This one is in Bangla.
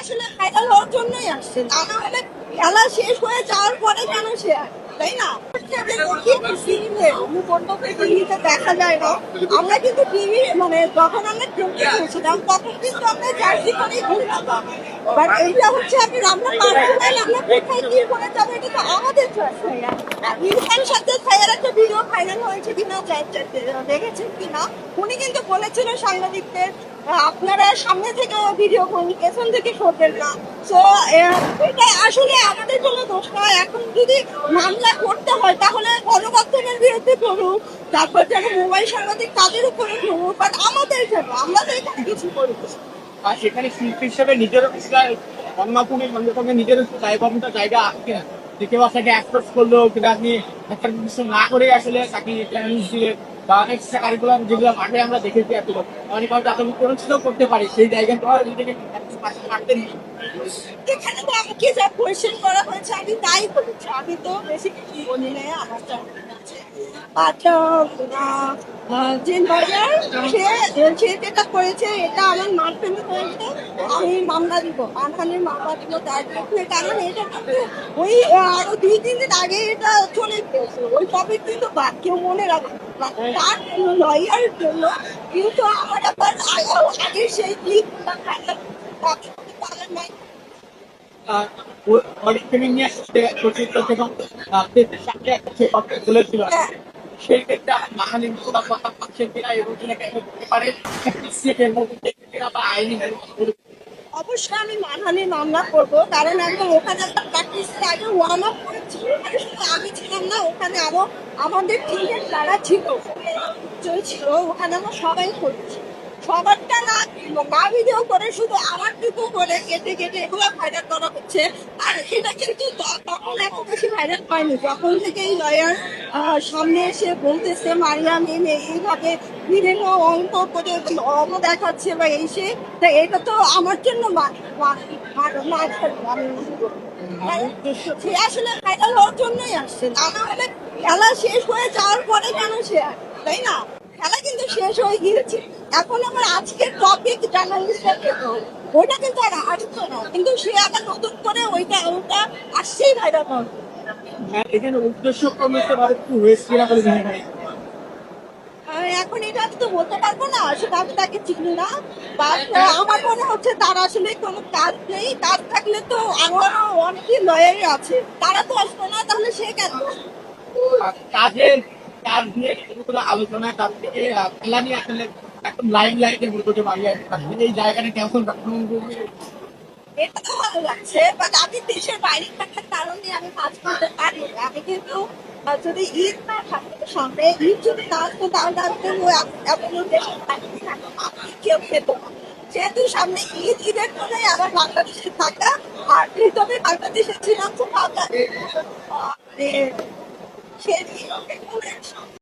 আসলে হওয়ার জন্যই আসছে। না হলে খেলা শেষ হয়ে যাওয়ার পরে কেন সে তাই না? দেখা যায় না। আমরা কিন্তু টিভি মানে যখন আমরা তখন কিন্তু আমরা করেই এইটা হচ্ছে আপনি আমরা আমাদের একটা ভিডিও হয়েছে কিনা দেখেছেন কিনা? উনি কিন্তু বলেছিল সাংবাদিকদের আপনারা সামনে থেকে ভিডিও করুন থেকে করবেন না। তো এটা আসলে আমাদের কোনো দোষ নয় এখন যদি মামলা করতে হয়, তাহলে গণমাধ্যমের বিরুদ্ধে করুক তারপর যেন মোবাইল সাংবাদিক তাদের উপরে করুক বাট আমাদের কেন আমরা তো এখানে কিছু করি আর সেখানে শিল্পী হিসেবে কিছুটা অন্যপুণে সঙ্গে নিজেরও একটু দায়বদ্ধতা জায়গা আছে না? কেউ আপনাকে অ্যাক্সেস করল, কিন্তু আপনি একটা কিছু না করে আসলে তাকে চ্যালেঞ্জ দিয়ে বা এক্সট্রা কারিকুলাম যেগুলো মাঠে আমরা দেখেছি এত অনেক আপনি কোনো ছিল করতে পারি সেই জায়গাটা নিজেকে পাশে নেই। এখানে তো আমাকে যা কোয়েশ্চেন করা হয়েছে, আমি তাই করেছি আমি তো বেশি কিছু বলি নাই, আমার যা মনে আছে যে লয়ার সে সে যেটা করেছে এটা আমার মারফেমে হয়েছে আমি মামলা দিব আনহানের মামলা দিব তার বিরুদ্ধে কারণ এটা ওই আরও দুই তিন দিন আগে এটা চলে গেছে ওই টপিক কিন্তু বাদ কেউ মনে রাখবে না। তার লয়ার জন্য কিন্তু আমার আবার আগে- সেই ক্লিপটা নাই সাথে সেই ক্ষেত্রে মাহানি অবশ্যই আমি মানহানির মামলা করব, কারণ ওখানে একটা প্র্যাকটিস আগে ওয়ার্ম আপ করেছি আমি ছিলাম না, ওখানে আরও আমাদের টিমের যারা ছিল যে ছিল ওখানে আমরা সবাই করেছি। সবারটা ভিডিও করে শুধু আমার করে কেটে কেটে এগুলো ভাইরাল করা হচ্ছে। আর এটা কিন্তু তখন এত বেশি ভাইরাল হয়নি। যখন থেকে এই লয়ার সামনে এসে বলতেছে মারিয়াম এই মেয়ে এইভাবে বিভিন্ন অঙ্ক করে অঙ্ক দেখাচ্ছে বা এই সে এটা তো আমার জন্য মা- সে আসলে ভাইরাল হওয়ার জন্যই আসছে। না হলে খেলা শেষ হয়ে যাওয়ার পরে কেন সে? তাই না? খেলা কিন্তু শেষ হয়ে গিয়েছে। এখন আমার আজকের টপিক জার্নালিস্টের ওইটা কিন্তু আর আসতো না। কিন্তু সে আবার নতুন করে ওইটা ওইটা আসছেই ভাইরাল হবে হ্যাঁ, এখানে উদ্দেশ্য একটু হয় এটা তো বলতে পারব না। সেটা আমি তাকে চিনি না। বাট আমার মনে হচ্ছে তার আসলে কোনো কাজ নেই। কাজ থাকলে তো আরও অনেকে লয়ারই আছে। তারা তো আসবে না তাহলে সে কেন? কাজের লাইন আমি দেশের বাইরে থাকার কারণে আমি কাজ করতে পারি আমি কিন্তু ঈদ না সামনে, ঈদ না কেউ খেত যেহেতু সামনে ঈদ, ঈদের জন্যই আমার বাংলাদেশে থাকা, আর তবে বাংলাদেশে ছিলাম, তো ভালো সে